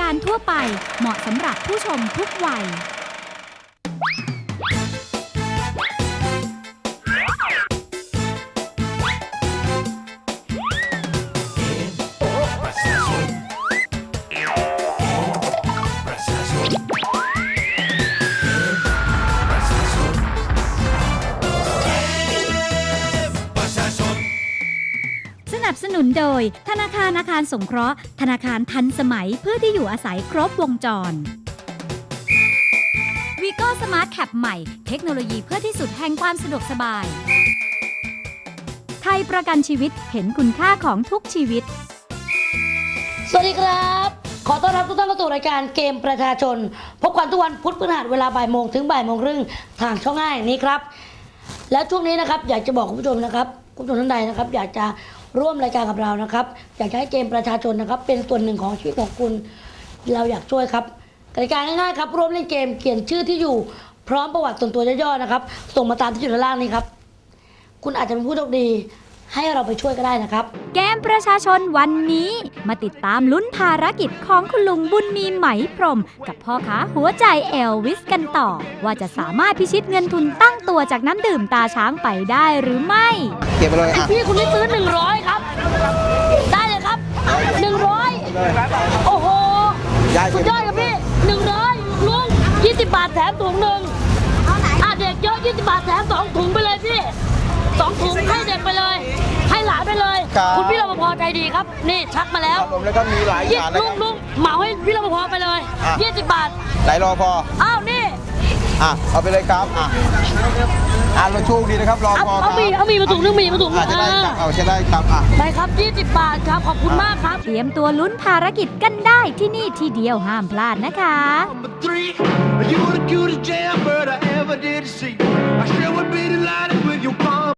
การทั่วไปเหมาะสำหรับผู้ชมทุกวัย โดย ธนาคารอาคารสงเคราะห์ ธนาคารทันสมัยเพื่อที่อยู่อาศัยครบวงจรวีโก้สมาร์ทแคปใหม่ เทคโนโลยีเพื่อที่สุดแห่งความสะดวกสบาย ไทยประกันชีวิตเห็นคุณค่าของทุกชีวิต สวัสดีครับ ขอต้อนรับทุกท่านเข้าสู่รายการเกมประชาชน พบกันทุกวันพุธพฤหัสเวลาบ่ายโมงถึงบ่ายโมงครึ่งทางช่องง่ายนี้ครับ แล้วช่วงนี้นะครับอยากจะบอกคุณผู้ชมนะครับ คุณผู้ชมท่านใดนะครับ อยากจะ ร่วมรายการกับเรานะครับอยากจะให้เกมประชาชนนะครับ เป็นส่วนหนึ่งของชีวิตของคุณ เราอยากช่วยครับกติกาง่ายๆครับร่วมเล่นเกมเขียนชื่อที่อยู่พร้อมประวัติส่วนตัวย่อๆนะครับ ส่งมาตามที่อยู่ด้านล่างนี้ครับ คุณอาจจะเป็นผู้โชคดี ให้เราไปช่วยก็ได้นะครับเกมประชาชนวันนี้ มาติดตามลุ้นภารกิจของคุณลุงบุญมีไหมพรหมกับพ่อค้าหัวใจเอลวิสกันต่อ ว่าจะสามารถพิชิตเงินทุนตั้งตัวจากน้ำดื่มตาช้างไปได้หรือไม่ เก็บไปเลยอะพี่คุณนี่ซื้อ100 ครับ ได้เลยครับ 100 โอ้โห ยายสุเก็ดบยอดครับพี่100ลุง20บาทแถมถุงหนึ่งอะเด็กเยอะ20บาทแถมสองถุงไปเลยพี่ สองถุงให้เด็กไปเลย ให้หลานไปเลยคุณพี่รปภใจดีครับ นี่ชักมาแล้วขนมแล้วก็มีหลายอยี่ย่างนะลุคงรับ ลุงเหมาให้พี่รปภไปเลยอะ20บาท ไหนรอพออ้าวนี่อะเอาไปเลยครับอะอะเราโชคดีนะครับรอเอาพอคเอารับมีเอามีมาถุงนึงมีมาถุงนึอะงจะได้ครับอ่าเอาจะได้ครับอะ ไปครับ20บาทครับขอบคุณมากครับ เตรียมตัวลุ้นภารกิจกันได้ที่นี่ที่เดียวห้ามพลาดนะคะ Number three, you the cutest jailbird I ever did see. I sure would be delighted with your palm.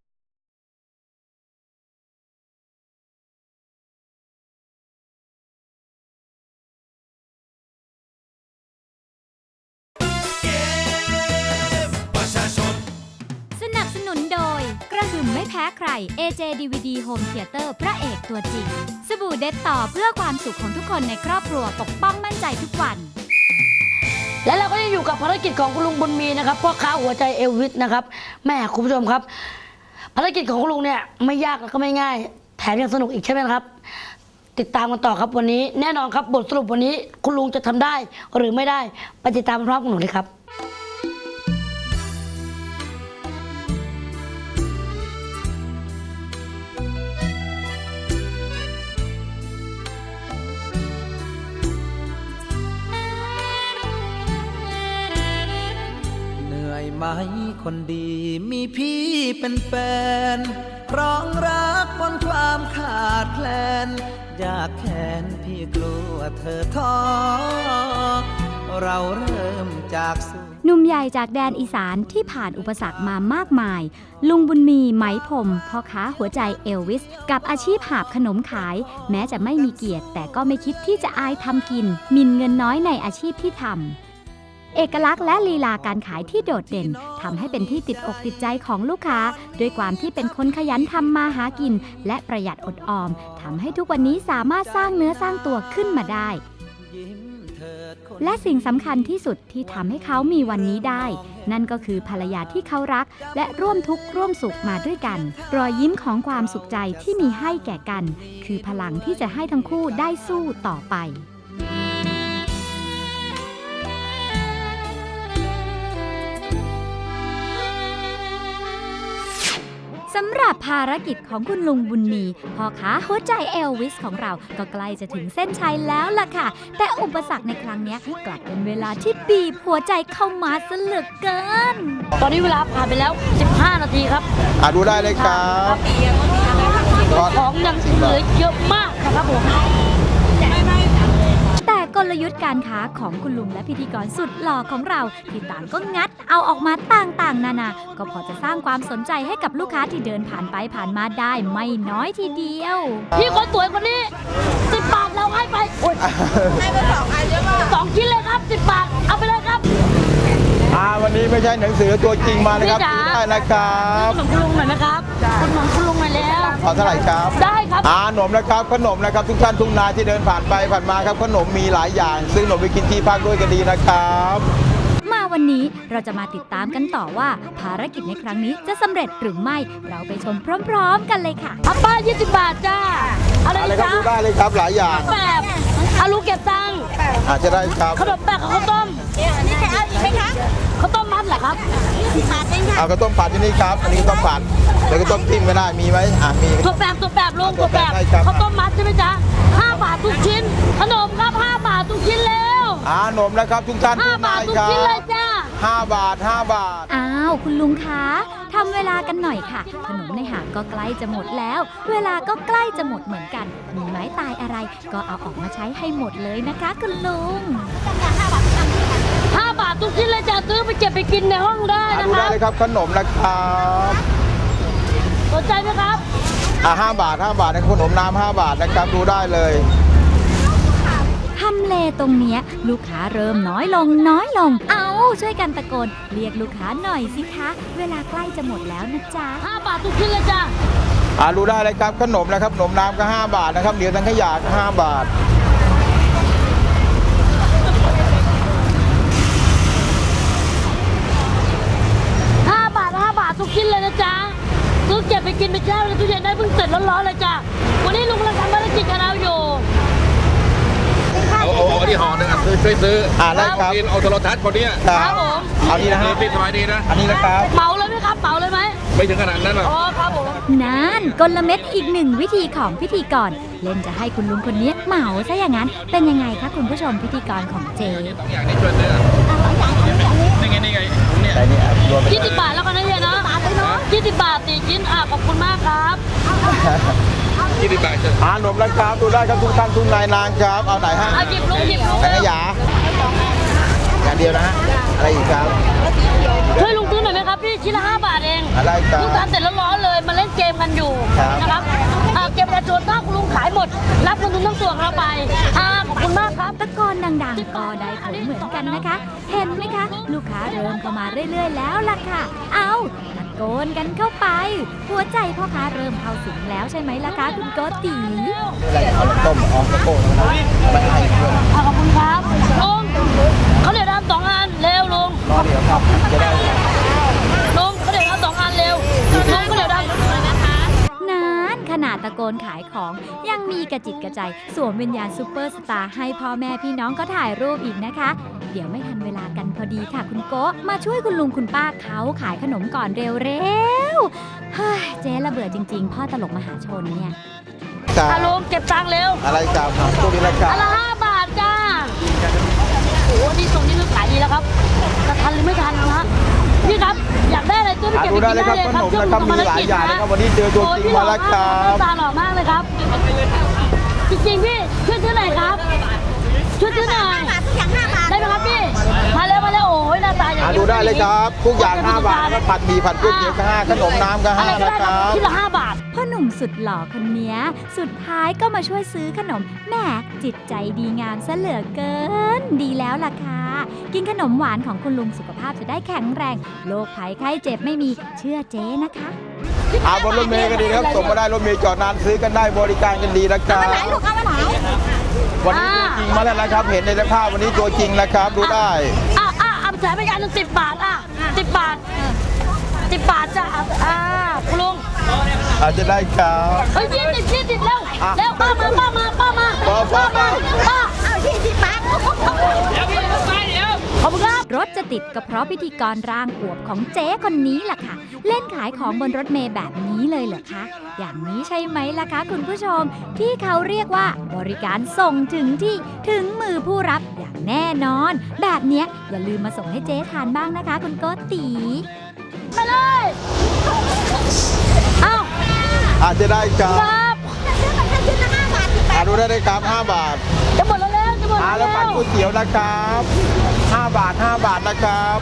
แพ้ใคร AJ DVD Home Theater พระเอกตัวจริง สบู่เด็ดต่อเพื่อความสุขของทุกคนในครอบครัวปกป้องมั่นใจทุกวัน และเราก็ยังอยู่กับภารกิจของคุณลุงบุญมีนะครับพ่อค้าหัวใจเอลวิสนะครับแม่คุณผู้ชมครับ ภารกิจของคุณลุงเนี่ยไม่ยากแล้วก็ไม่ง่าย แถมยังสนุกอีกใช่ไหมครับ ติดตามกันต่อครับวันนี้ แน่นอนครับบทสรุปวันนี้คุณลุงจะทำได้หรือไม่ได้ไปติดตามพร้อมกับหนูเลยครับ ไหมคนดีมีพี่เป็นแฟนครองรักบนความขาดแคลน อยากแค้นพี่กลัวเธอท้อเราเริ่มจากศูนย์หนุ่มใหญ่จากแดนอีสานที่ผ่านอุปสรรคมามากมาย ลุงบุญมีไหมพรมพ่อค้าหัวใจเอลวิส กับอาชีพหาบขนมขาย แม้จะไม่มีเกียรติ แต่ก็ไม่คิดที่จะอายทำกินมินเงินน้อยในอาชีพที่ทำ เอกลักษณ์และลีลาการขายที่โดดเด่นทำให้เป็นที่ติดอกติดใจของลูกค้า ด้วยความที่เป็นคนขยันทำมาหากิน และประหยัดอดออมทำให้ทุกวันนี้สามารถสร้างเนื้อสร้างตัวขึ้นมาได้ และสิ่งสำคัญที่สุดที่ทำให้เขามีวันนี้ได้ นั่นก็คือภรรยาที่เขารัก และร่วมทุกข์ร่วมสุขมาด้วยกัน รอยยิ้มของความสุขใจที่มีให้แก่กัน คือพลังที่จะให้ทั้งคู่ได้สู้ต่อไป สำหรับภารกิจของคุณลุงบุญมีพ่อค้าหัวใจเอลวิสของเราก็ใกล้จะถึงเส้นชัยแล้วล่ะค่ะ แต่อุปสรรคในครั้งเนี้ยกลับเป็นเวลาที่บีบหัวใจเข้ามาซะเหลือเกิน ตอนนี้เวลาผ่านไปแล้ว 15 นาทีครับอะดูได้เลยครับก่อนของยังเหลือเยอะมากนะครับผมแต่ กลยุทธ์การค้าของคุณลุงและพิธีกรสุดหล่อของเรา ที่ต่างก็งัดเอาออกมาต่างๆ นานา ก็พอจะสร้างความสนใจให้กับลูกค้าที่เดินผ่านไปผ่านมาได้ไม่น้อยทีเดียว พี่คนสวยคนนี้10บาทเราให้ไปโอ้ยให้ไปสองอันเยอะมากสองชิ้นเลยครับ10บาทเอาไปเลยครับ อ่าวันนี้ไม่ใช่หนังสือตัวจริงมานะครับพี่จ๋าซื้อได้นะครับขนมคุณลุงหน่อยนะครับคุณหนมคุณลุงหน่อยแล้ว ขอเท่าไหร่ครับได้ครับ อ่าขนมนะครับขนมนะครับทุกท่านทุกนายที่เดินผ่านไปผ่านมาครับขนมมีหลายอย่างซึ่งขนมไปกินที่พักด้วยก็ดีนะครับ มาวันนี้เราจะมาติดตามกันต่อว่า ภารกิจในครั้งนี้จะสำเร็จหรือไม่เราไปชมพร้อม ๆ กันเลยค่ะ อัปป้า20 บาทจ้าเอาเลยอะไรครับจ้าดูได้เลยครับหลายอย่างแบบเอาลูกเก็บตังค์อาจจะได้ครับขนมแปะกับข้าวต้มนี่ใครเอาอีกไหมคะข้าวต้มมัด เหรอครับบาทเองค่ะเอากระต้มผัดที่นี่ครับ อันนี้ต้มผัดแล้วก็ต้มจิ้มก็ได้มีไหมอะมีตัวแปบตัวแปบลุงตัวแปบได้ครับข้าวต้มมัดใช่ไหมจ๊ะ5บาททุกชิ้น ขนมครับ5บาททุกชิ้นเร็วอ่าขนมนะครับทุกท่านทุก5บาทนายทุกครัชิ้นเลยบจ้าห้าบาทห้าบาท อ้าว คุณลุงคะทำเวลากันหน่อยค่ะ ขนมในหางก็ใกล้จะหมดแล้ว เวลาก็ใกล้จะหมดเหมือนกัน มีไม้ตายอะไร ก็เอาออกมาใช้ให้หมดเลยนะคะ คุณลุง5บาททุกชิ้นเลยจ้าซื้อไปเก็บไปกินในห้องได้อะนะดูคได้รับเลยครับขนมนะครับสนใจไหมครับ อะห้าบาทห้าบาทนะครับขนมน้ำห้าบาทนะครับดูได้เลย ทำเลตรงเนี้ย ลูกค้าเริ่มน้อยลงน้อยลง เอาช่วยกันตะโกน เรียกลูกค้าหน่อยสิคะ เวลาใกล้จะหมดแล้วนะจ๊ะ 5 บาททุกชิ้นเลยจ้าอ่าดูได้เลยครับขนมนะครับขนมน้ำก็ 5 บาทนะครับเดี๋ยวทั้งขยะก็5บาท 5 บาท 5 บาททุ กชิ้นเลยนะจ๊ะซื้อเก็บไปกินไปแช่ในตู้เย็นได้เพิ่งเสร็จร้อนๆเลยจ้ะวันนี้ลุงกำลังทำภารกิจกับเราอยู่เอาเอาเอาที่ห่อหนึ่งอะซื้อช่วยซื้ออ่าได้ครับ กินเอาโทรทัศน์คนเนี้ยครับผมเอานี่นะฮะพี่สบายดีนะ อันนี้นะครับ เหมาเลยไหมครับเหมาเลยไหมไม่ถึงขนาดนั้นหรอกอ๋อครับผมนั่นกลเม็ดอีกหนึ่งวิธีของพิธีกรเล่นจะให้คุณลุงคนนี้เหมาซะอย่างนั้น เป็นยังไงคะคุณผู้ชมพิธีกรของเจ สองอย่างนี้ช่วยซื้อนี่ไงนี่ไงเนี่ย แต่นี่อะรวมไปยี่สิบบาทแล้วกันนะเฮียนะ ยี่สิบบาทสี่ชิ้นอะขอบคุณมากครับ ยี่สิบบาทจะอ่าขนมนะครับดูได้ครับทุกท่านทุกนายนางครับ เอาไหนฮะอะหยิบลุงหยิบลุงแต่ขยะอย่างเดียวนะฮะอะไรอีกครับช่วยลุงซื้อหน่อยไหมครับพี่ชิ้นละห้าบาทเองอะไรครับลุงทานเสร็จแล้วร้อนเลยมาเล่นเกมกันอยู่ครับนะครับอะเกมประชาชนถ้าคุณลุงขายหมด รับเงินทุนทั้งตัวของเราไปอะขอบคุณมากครับตะโกนดังๆก็ได้ผลเหมือนกันนะคะ เห็นไหมคะ ลูกค้าเริ่มเข้ามาเรื่อยๆแล้วล่ะค่ะ เอาตะ โกนกันเข้าไป หัวใจพ่อค้าเริ่มเข้าสิงแล้วใช่ไหมล่ะคะคุณโกติอะไรเอาต้มเอาตะโก้นะเอาไปให้เพื่อนอะขอบคุณครับลุงเขาเดี๋ยวทำสองอันเร็วลุงรอเดี๋ยวครับจะได้ลุงเขาเดี๋ยวทำสองอันเร็วลุงเขาเดี๋ยวทำนา นขนาดตะโกนขายของ ยังมีกระจิตกระใจ สวมวิญญาณซูเปอร์สตาร์ให้พ่อแม่พี่น้องก็ถ่ายรูปอีกนะคะ เดี๋ยวไม่ทันเวลากันพอดีค่ะคุณโกะมาช่วยคุณลุงคุณป้าเขาขายขนมก่อนเร็วๆเฮ้ยเจ๊ระเบื่อจริง ๆ พ่อตลกมหาชนเนี่ยครัอะบลุงเก็บตังค์เร็ว อะไรครับตัวนี้นะครับอันละห้าบาทจ้าโอ้โหนี่ตรงนี้คือขายดีแล้วครับจะทันหรือไม่ทันนะ ฮะนี่ครับอยากได้อะไรซื้อไปอะเก็บดูไปได้กินเลยครับได้เลยขครับนมนะครับมีหลายอย่างนะครับวันนี้เจอตัวจริงมาแล้วครับตาหล่อมากเลยครับ จริงๆพี่ช่วยซื้อหน่อยครับช่วยซื้อหน่อยบาททุกอย่างห้าบาทได้ไหมครับพี่มาแล้วมาแล้วโอ้ยหน้าตาอย่างอะนี้ดูได้เลยครับทุกอย่าง5บาทนะครับผัดหมี่ผัดก๋วยเตี๋ยวก็5ขนมน้ำก็อะไร5ก็นะได้คครัรับบชิ้นละห้าบาทพ่อห นุ่มสุดหล่อคนเนี้ยสุดท้ายก็มาช่วยซื้อขนมแหมจิตใจดีงามซะเหลือเกิน ดีแล้วล่ะค่ะ กินขนมหวานของคุณลุงสุขภาพจะได้แข็งแรง โรคภัยไข้เจ็บไม่มีเชื่อเจ๊นะคะอาบนรถเมย์ก็ดีนะครับส่งมาได้รถเมย์จอดนานซื้อกันได้บริการกันดีนะครับไหนลูกเอามาไหนวันนี้ตัวจริงมาแล้วนะครับ เห็นในภาพวันนี้ตัวจริงนะครับดูได้อะอะเอาไปจ่ายไปอันหนึ่งสิบบาทอะสิบบาทสิบบาทจ้ะอะอ่าคุณลุง อาจจะได้ครับ เฮ้ยยี่สิบยี่สิบเร็วอะ เร็วป้ามาป้ามาป้ามาป้าป้ามาป้าเอายี่สิบบาทขอบคุณครับรถจะติดก็เพราะพิธีกรร่างอวบของเจ๊คนนี้ล่ะค่ะ เล่นขายของบนรถเมย์แบบนี้เลยเหรอคะ อย่างนี้ใช่ไหมล่ะคะคุณผู้ชม ที่เขาเรียกว่าบริการส่งถึงที่ถึงมือผู้รับอย่างแน่นอน แบบเนี้ยอย่าลืมมาส่งให้เจ๊ทานบ้างนะคะ คุณโกติ ไปเลยเอ้า อาจจะได้ครับครับซื้อมาแค่ชิ้นละห้าบาทสิบบาอาทดูได้เลยครับ5บาทจะหมดแล้วแล้วจะหมดอาแล้วแล้วปัดก๋วยเตี๋ยวนะครับ5บาท 5 บาทนะครับ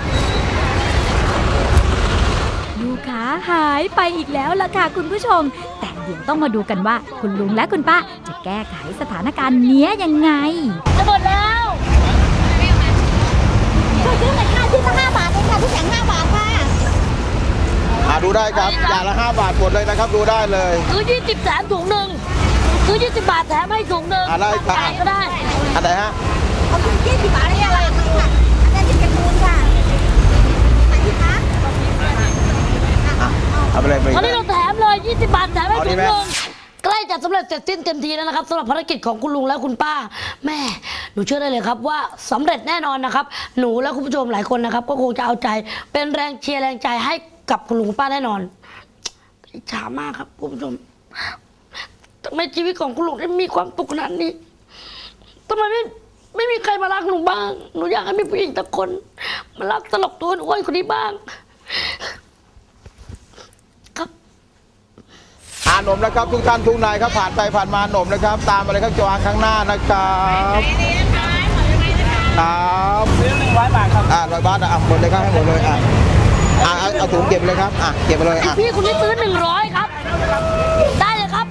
ลูกค้าหายไปอีกแล้วล่ะค่ะคุณผู้ชม แต่เดี๋ยวต้องมาดูกันว่าคุณลุงและคุณป้า จะแก้ไขสถานการณ์เนี้ยยังไง จะหมดแล้วช่วยซื้อหน่อยค่ะชิ้นละห้าบาทเองค่ะทุกอย่างห้าบาทค่ะ อ่าอ่าดูได้ครับอย่างละ 5 บาทหมดเลยนะครับ ดูได้เลย ซื้อ20แถมถุงหนึ่งซื้อ20บาทแถมให้ถุงหนึ่งอะได้ครับอะไรก็ได้ อันไหนฮะเอาคุณยี่สิบบาทนี่อะไรค่ะอันนี้เป็นการ์ตูนค่ะไหนคะอะเอาไปเลยไปตอนนี้เราแถมเลย 20 บาทแถมให้เอาถุดีงไหม หนึ่งใกล้จะสำเร็จเสร็จสิ้นเต็มทีแล้วนะครับสำหรับภารกิจของคุณลุงและคุณป้า แม่หนูเชื่อได้เลยครับว่าสำเร็จแน่นอนนะครับ หนูและคุณผู้ชมหลายคนนะครับ ก็คงจะเอาใจเป็นแรงเชียร์แรงใจให้ กับคุณลุงคุณป้าแน่นอนอิจฉามากครับคุณผู้ชมทำไมชีวิตของคุณลุงได้มีความสุขขนาดนี้ทำไมไม่ไม่มีใครมารักหนูบ้าง หนูอยากให้มีผู้หญิงสักคน มารักตลกตัวอ้วนๆคนนี้บ้าง ครับอ่านมนะครับทุกท่านทุกนายครับผ่านไปผ่านมาหนมนะครับ ตามมาเลยครับจอข้างหน้านะครับครับซื้อหนึ่งร้อยบาทครับอ่าร้อยบาทอะหมดเลยครับให้หมดเลยอะ อะเอาเอาถุงเก็บเลยครับอะเก็บไปเลยอะพี่คุณนี่ซื้อหนึ่งร้อยครับ ได้เลยครับ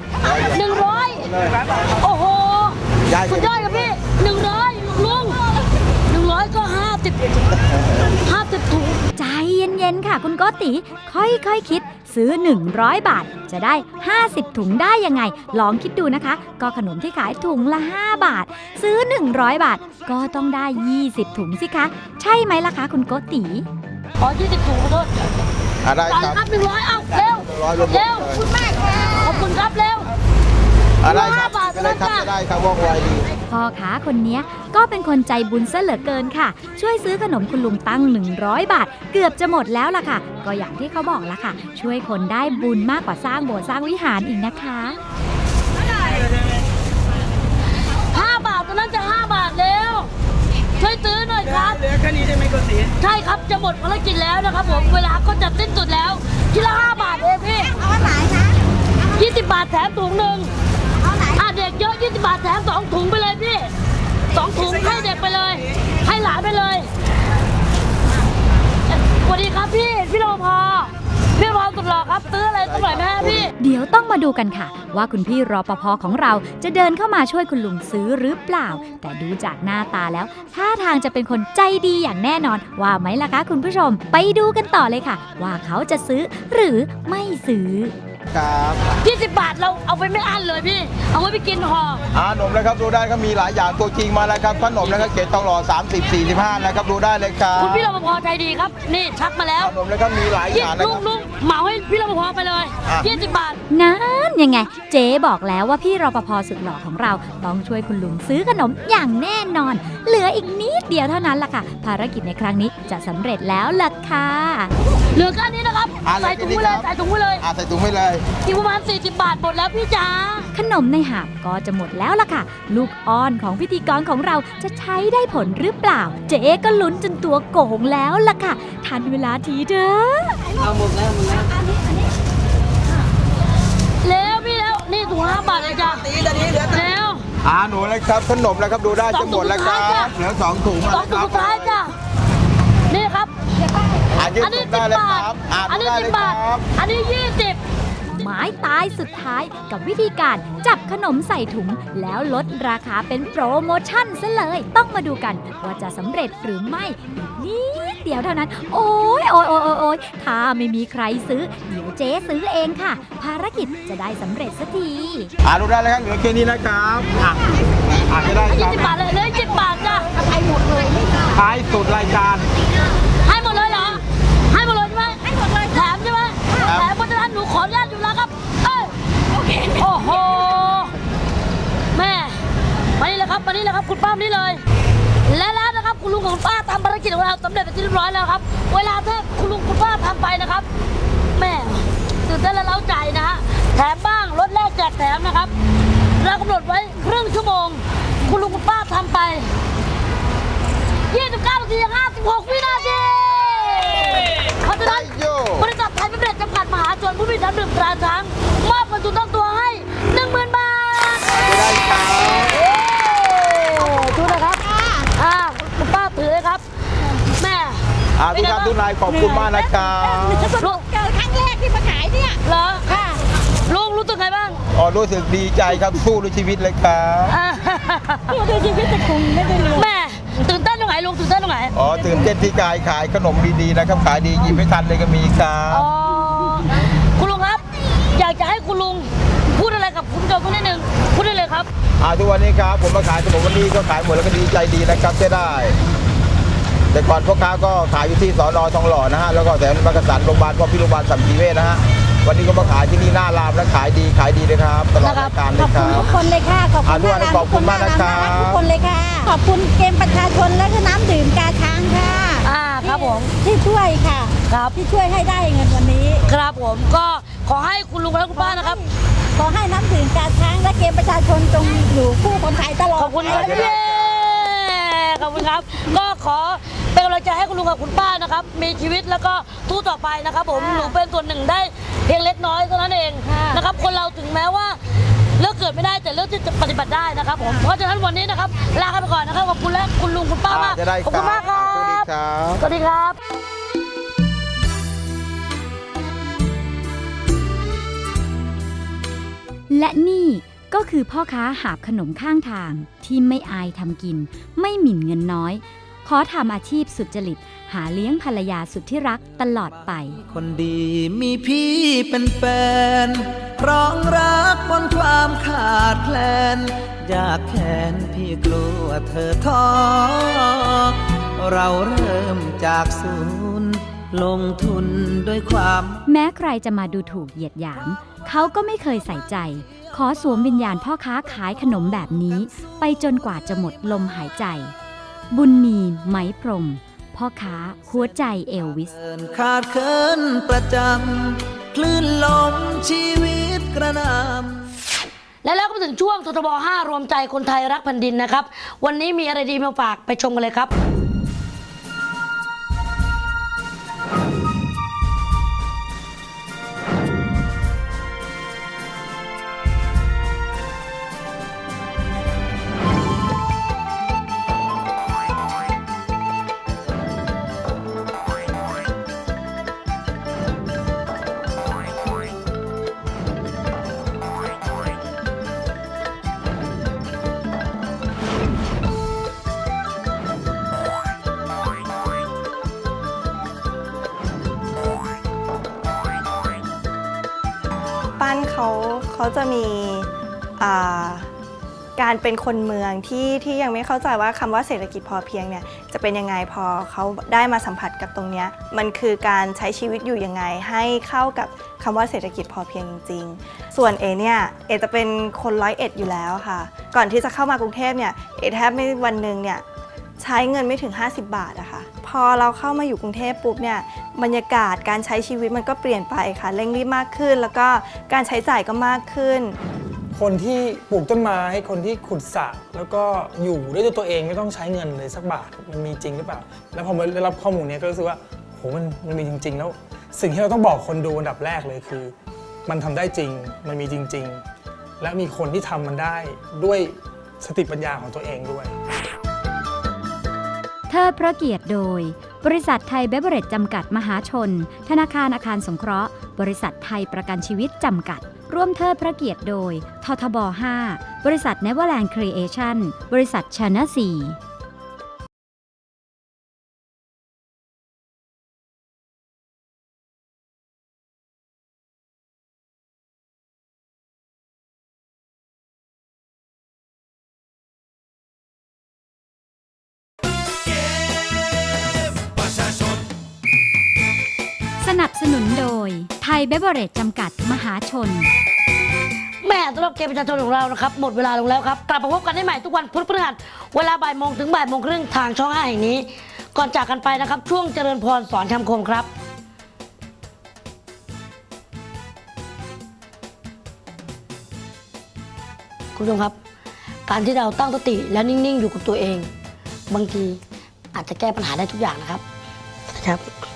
หนึ่งร้อยโอ้โห ยายสุดยอดครับพี่หนึ่งร้อยลุงหนึ่งร้อยก็ห้าสิบห้าสิบถุง ใจเย็นๆ ค่ะคุณโกติ ค่อยๆคคิดซื้อ 100 บาท จะได้ 50 ถุงได้ยังไง ลองคิดดูนะคะ ก็ขนมที่ขายถุงละ 5 บาท ซื้อ 100 บาท ก็ต้องได้ 20 ถุงสิคะ ใช่ไหมล่ะคะคุณโกติ ขอยี่สิบถุงขอโทษอะได้จ่ายครับครับหนึ่งร้อยเอ้าเร็วร้อยรวมเร็วขอบคุณครับเร็วอะได้ครับห้าบาทไปเลยครับจ้ะจะได้ครับว่องไวดีพ่อค้าคนเนี้ยก็เป็นคนใจบุญซะเหลือเกินค่ะ ช่วยซื้อขนมคุณลุงตั้ง 100 บาท เกือบจะหมดแล้วล่ะค่ะ ก็อย่างที่เขาบอกละค่ะ ช่วยคนได้บุญมากกว่าสร้างโบสถ์สร้างวิหารอีกนะคะ ห้าบาทตอนนั้นจะห้าบาทแล้วช่วยซื้อหน่อย ครับ เหลือแค่นี้ได้ไหมกติใช่ครับจะหมดภารกิจแล้วนะครับผมเวลาก็จะสิ้นสุดแล้วทีละห้าบาทเองพี่เอาอันไหนคะยี่สิบบาทแถมถุงหนึ่งเอาไหนอะเด็กเยอะ20บาทแถมสองถุงไปเลยพี่สองถุงให้เด็กไปเลย ให้หลานไปเลยเอ่อสวัสดีครับพี่พี่รปภพี่ รสุดหล่อครับซื้ออะไรสักหน่อยไหมฮะพี่ เดี๋ยวต้องมาดูกันค่ะ ว่าคุณพี่รอปภของเราจะเดินเข้ามาช่วยคุณลุงซื้อหรือเปล่า แต่ดูจากหน้าตาแล้วท่าทางจะเป็นคนใจดีอย่างแน่นอน ว่าไหมล่ะคะคุณผู้ชม ไปดูกันต่อเลยค่ะ ว่าเขาจะซื้อหรือไม่ซื้อ ครับ 20 บาทเราเอาไปไม่อั้นเลยพี่ เอาไว้ไปกินห่ออ่าหนมนะครับดูได้ครับมีหลายอย่างตัวจริงมาแล้วครับขนมนะครับเกตทองหล่อ30 45นะครับดูได้เลยครับคุณพี่รปภใจดีครับ นี่ชักมาแล้วขนมนะครับมีหลายอยี่ย่างนะลุคงรับ ลุงเหมาให้พี่รปภไปเลย อะ 20 บาท นั้นยังไง เจ๊บอกแล้วว่าพี่รปภสุดหล่อของเรา ต้องช่วยคุณลุงซื้อขนมอย่างแน่นอน เหลืออีกนิดเดียวเท่านั้นล่ะค่ะ ภารกิจในครั้งนี้จะสำเร็จแล้วล่ะค่ะ เหลือแค่นี้นะครับ อะใส่ถุงไว้เลยเหลือแค่นี้ครับใส่ถุงไว้เลย อ่าใส่ถุงไปเลย อีกประมาณ 40บาทหมดแล้วพี่จ๋าขนมในหาบก็จะหมดแล้วล่ะค่ะ ลูกอ้อนของพิธีกรของเราจะใช้ได้ผลหรือเปล่า เจ๊ก็ลุ้นจนตัวโก่งแล้วล่ะค่ะ ทันเวลาทีเด้อเร็วพี่แล้วนี่ถุงห้าบาทเลยจ้ะเร็วอ่าหนูนะครับขนมนะครับดูได้จะหมดแล้วครัสองถุงสุดท้ายจ้ะบเหลือสองถุงมาสองถุงสุดท้ายจ้ะนี่ครับอ่ายืดอันนี้ถุงสิได้บเลยบาคทรับอ่าอันนี้ได้สิเลบยคบาทรับอันนี้ยี่สิบ หมายตายสุดท้ายกับวิธีการจับขนมใส่ถุง แล้วลดราคาเป็นโปรโมชั่นซะเลย ต้องมาดูกันว่าจะสำเร็จหรือไม่อีกนิดเดียวเท่านั้นโอ้ยโอ้ยโอ้ยโอ้ยโอ้ยถ้าไม่มีใครซื้อ เดี๋ยวเจ๊ซื้อเองค่ะ ภารกิจจะได้สำเร็จสักทีอ่าดูได้เลยครับเหลือแค่นี้นะครับอะอ่าจะได้คยี่รับสิบบาทเลยเลยสิบบาทจ้ะท้ายสุดรายการให้หมด หนูขออนุญาตอยู่แล้วครับ เอ้ยโอเคโอ้โหแม่มานี่เลยครับมานี่เลยครับคุณป้ามานี่เลย และแล้วนะครับคุณลุงกับคุณป้าทำภารกิจของเราสำเร็จเป็นที่เรียบร้อยแล้วครับ เวลาที่คุณลุงคุณป้าทำไปนะครับแม่ตื่นเต้นและเล้าใจนะฮะแถมบ้างรถแรกแจกแถมนะครับเรากำหนดไว้ครึ่งชั่วโมง คุณลุงคุณป้าทำไป29นาที56วินาทีเพ ราะฉะนั้นโยบริษัทไทยพิเศษจำกัดมหาชนผู้มีน้ำดื่มตราช้างมอบเงินทุนตั้งตัวให้10,000บาทจะได้ครับเย้ดูนะครับอ่าคุณป้าถือเลยครับ แม่อ่าทุกท่านทุกนายขอบคุณมากนะครับลุงเจอครั้งแรกที่มาขายเนี่ยเหรอค่ะลุงรู้สึกไงบ้างอ๋อรู้สึกดีใจครับสู้ด้วยชีวิตเลยครับอ่าดูชีวิตแต่คงไม่ได้รู้แม่ ตื่นเต้นตรงไหนลุงตื่นเต้นตรงไหนอ๋อตื่นเต้นที่กายขายขนมดีๆนะครับขายดีหยิบไม่ทันเลยก็มีครับอ๋อคุณลุงครับ อยากจะให้คุณลุงพูดอะไรกับคุณผู้ชมสักนิดนึงพูดได้เลยครับอ่าทุกวันนี้ครับผมมาขายขนมวันนี้ก็ขายหมดแล้วก็ดีใจดีนะครับใช้ได้ แต่ก่อนพ่อค้าก็ขายอยู่ที่สอนอทองหล่อนะฮะแล้วก็แต่มากระสันโรงพยาบาลก็พี่โรงพยาบาลสัมพีเวชนะฮะ วันนี้ก็มาขายที่นี่หน้ารามและขายดีขายดีเลยครับตลอดรายการเลขอยบคคุณรับทุกคนเลยค่ะ ขอบอ่าคุณด้วยขอบคุณมากนะครับ ทุกคนเลยค่ะ ขอบคุณเกมประชาชนและก็น้ำดื่มกาช้างค่ะอ่าครับผมที่ช่วยค่ะ ครับ ที่ช่วยให้ได้เงินวันนี้ ครับผมก็ขอให้คุณลุงและคุณป้านะครับ ขอให้น้ำดื่มกาช้างและเกมประชาชนจงอยู่คู่คนไทยตลอด ขอบคุณครับเย้ขอบคุณครับ ก็ขอเป็นกำลังใจให้คุณลุงกับคุณป้านะครับ มีชีวิตแล้วก็ทู่ต่อไปนะครับ ผมหนูเป็นส่วนหนึ่งได้ เพียงเล็กน้อยเท่านั้นเองนะครับคนเราถึงแม้ว่าเลือกเกิดไม่ได้แต่เลือกที่จะปฏิบัติได้นะครับผมเพราะฉะนั้นวันนี้นะครับลากันไปก่อนนะครับขอบคุณและคุณลุงคุณป้ามากอ่าจะได้ขอบคุณมากครัสวัสดีบครับสวัสดีครับและนี่ก็คือพ่อค้าหาบขนมข้างทางที่ไม่อายทำกิน ไม่หมิ่นเงินน้อย ขอทำอาชีพสุจริต หาเลี้ยงภรรยาสุดที่รักตลอดไป คนดีมีพี่เป็นแฟนครองรักบนความขาดแคลนอยากแค้นพี่กลัวเธอท้อเราเริ่มจากศูนย์ลงทุนด้วยความ แม้ใครจะมาดูถูกเหยียดหยาม เขาก็ไม่เคยใส่ใจ ขอสวมวิญญาณพ่อค้าขายขนมแบบนี้ ไปจนกว่าจะหมดลมหายใจ บุญมีไหมพรหมพ่อค้าหัวใจเอลวิสเดินขาดเคินประจำคลื่นลมชีวิตกระหนำและแล้วก็มาถึงช่วงททบ5รวมใจคนไทยรักแผ่นดินนะครับ วันนี้มีอะไรดีมาฝากไปชมกันเลยครับ เขาจะมีการเป็นคนเมืองที่ที่ยังไม่เข้าใจว่าคำว่าเศรษฐกิจพอเพียงเนี่ยจะเป็นยังไงพอเขาได้มาสัมผัสกับตรงนี้มันคือการใช้ชีวิตอยู่ยังไงให้เข้ากับคำว่าเศรษฐกิจพอเพียงจริง ๆ ส่วนเอเนี่ยเอจะเป็นคนร้อยเอ็ดอยู่แล้วค่ะ ก่อนที่จะเข้ามากรุงเทพเนี่ยเอแทบไม่วันหนึ่งเนี่ยใช้เงินไม่ถึง 50 บาทอะค่ะพอเราเข้ามาอยู่กรุงเทพปุ๊บเนี่ย บรรยากาศการใช้ชีวิตมันก็เปลี่ยนไปค่ะ เร่งรีบมากขึ้น แล้วก็การใช้จ่ายก็มากขึ้น คนที่ปลูกต้นไม้คนที่ขุดสระแล้วก็อยู่ด้วยตัวเองไม่ต้องใช้เงินเลยสักบาทมันมีจริงหรือเปล่า แล้วพอมาได้รับข้อมูลเนี้ยก็รู้สึกว่าโหมันมันมีจริง ๆ แล้ว สิ่งที่เราต้องบอกคนดูอันดับแรกเลยคือ มันทำได้จริงมันมีจริง ๆ และมีคนที่ทำมันได้ด้วยสติปัญญาของตัวเองด้วย เทิดพระเกียรติโดย บริษัทไทยเบเบอเรจจำกัดมหาชน ธนาคารอาคารสงเคราะห์ บริษัทไทยประกันชีวิตจำกัด ร่วมเทิดพระเกียรติโดย ททบ 5 บริษัทเนเวอร์แลนด์ครีเอชั่น บริษัทชนะ 4 นับสนุนโดยไทยเบเวอเรจจำกัดมหาชน แม่สำหรับเกมประชาชนของเรานะครับ หมดเวลาลงแล้วครับ กลับมาพบกันได้ใหม่ทุกวันพุธพฤหัสเวลาบ่ายโมงถึงบ่ายโมงครึ่งทางช่องห้าแห่งนี้ ก่อนจากกันไปนะครับ ช่วงเจริญพรสอนคำคมครับ คุณผู้ชมครับ การที่เราตั้งสติแล้วนิ่ง ๆ อยู่กับตัวเอง บางทีอาจจะแก้ปัญหาได้ทุกอย่างนะครับสวัสดีครับ